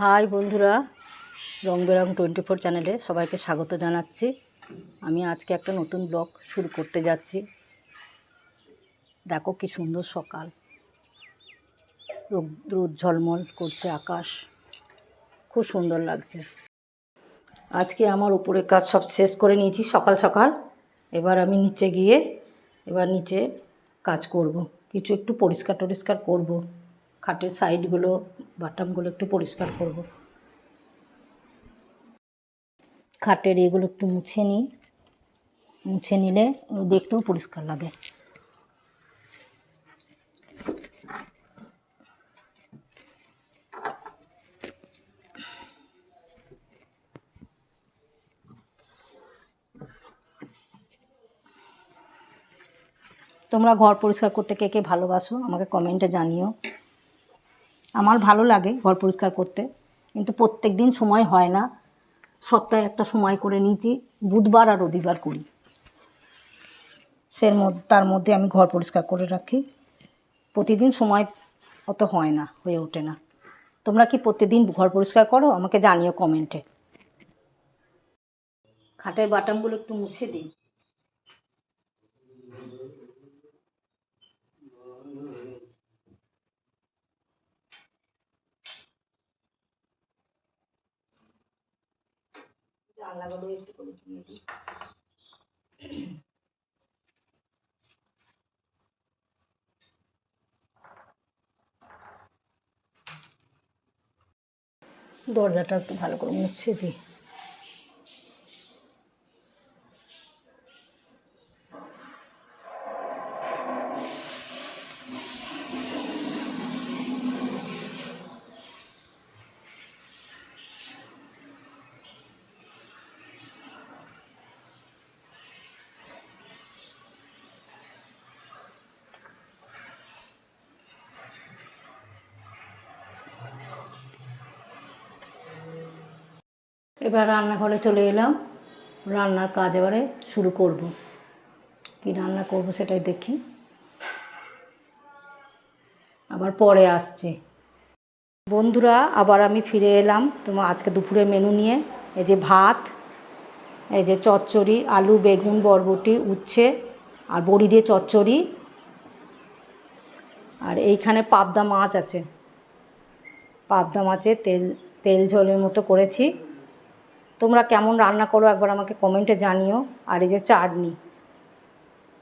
High বন্ধুরা রং বেরং twenty four চ্যানেলে সবাইকে স্বাগত জানাচ্ছি। আমি আজকে একটা নতুন ব্লগ শুরু করতে যাচ্ছি। দেখো কি সুন্দর সকাল। রোদ ঝলমল করছে আকাশ। খুব সুন্দর লাগছে। আজকে আমার উপরে কাজ সব শেষ করে নিয়েছি সকাল সকাল। এবার আমি নিচে গিয়ে, এবার নিচে কাজ করব। কিছু একটু পরিষ্কার টরিষ্কার করব। খাটের সাইডগুলো, বাটামগুলো একটু পরিষ্কার করব। খাটের এগুলো একটু মুছে নিই। মুছে নিলে দেখতেও পরিষ্কার লাগে। তোমরা ঘর পরিষ্কার করতে কে কে ভালোবাসো, আমাকে কমেন্টে জানিও। আমার ভালো লাগে ঘর পরিষ্কার করতে। কিন্তু প্রত্যেক দিন সময় হয় না। সপ্তাহে একটা সময় করে নিয়েছি, বুধবার আর রবিবার করি। সের মধ্যে, তার মধ্যে আমি ঘর পরিষ্কার করে রাখি। প্রতিদিন সময় অত হয় না, হয়ে ওঠে না। তোমরা কি প্রতিদিন ঘর পরিষ্কার করো? আমাকে জানিও কমেন্টে। খাটের বাটামগুলো একটু মুছে দিই। জানলাগুলো একটু করে দিয়ে দিই। দরজাটা একটু ভালো করে মুছে দিই। এবার রান্নাঘরে চলে এলাম। রান্নার কাজ এবারে শুরু করব। কি রান্না করব সেটাই দেখি। আবার পরে আসছি। বন্ধুরা, আবার আমি ফিরে এলাম। তোমার আজকে দুপুরের মেনু নিয়ে। এই যে ভাত, এই যে চচ্চড়ি, আলু, বেগুন, বরবটি, উচ্ছে আর বড়ি দিয়ে চচ্চড়ি। আর এইখানে পাবদা মাছ আছে। পাবদা মাছে তেল তেল ঝোলের মতো করেছি। তোমরা কেমন রান্না করো একবার আমাকে কমেন্টে জানিও। আর এই যে চাটনি,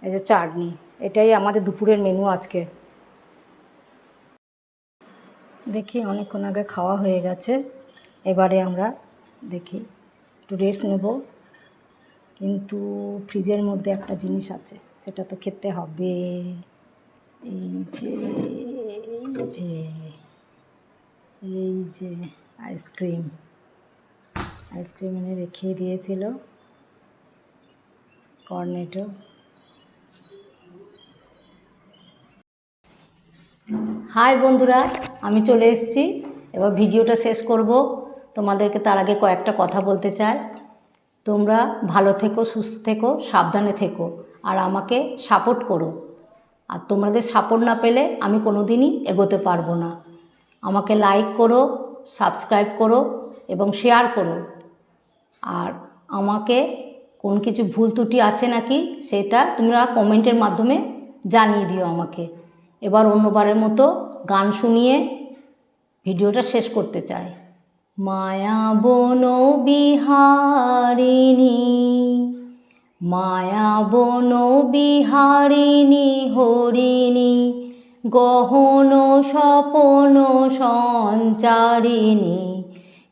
এই যে চাটনি, এটাই আমাদের দুপুরের মেনু আজকে। দেখি, অনেকক্ষণ আগে খাওয়া হয়ে গেছে। এবারে আমরা দেখি, একটু রেস্ট নেব। কিন্তু ফ্রিজের মধ্যে একটা জিনিস আছে, সেটা তো খেতে হবে। এই যে এই যে এই যে, আইসক্রিম। আইসক্রিম এনে রেখে দিয়েছিল। কর্নেটো। হাই বন্ধুরা, আমি চলে এসেছি। এবার ভিডিওটা শেষ করব। তোমাদেরকে তার আগে কয়েকটা কথা বলতে চাই। তোমরা ভালো থেকো, সুস্থ থেকো, সাবধানে থেকো, আর আমাকে সাপোর্ট করো। আর তোমাদের সাপোর্ট না পেলে আমি কোনো দিনই এগোতে পারব না। আমাকে লাইক করো, সাবস্ক্রাইব করো, এবং শেয়ার করো। আর আমাকে কোন কিছু ভুল ত্রুটি আছে নাকি সেটা তোমরা কমেন্টের মাধ্যমে জানিয়ে দিও আমাকে। এবার অন্যবারের মতো গান শুনিয়ে ভিডিওটা শেষ করতে চাই। মায়া বন বিহারিণী, মায়া বন বিহারিণী, হরিণী, গহন স্বপন সঞ্চারিণী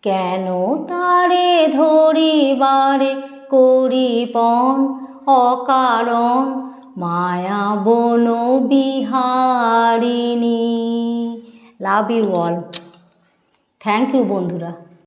কেন তারে ধরিবারে করিপন অকারণ? মায়া বন বিহারিণী। Love you all thank you বন্ধুরা।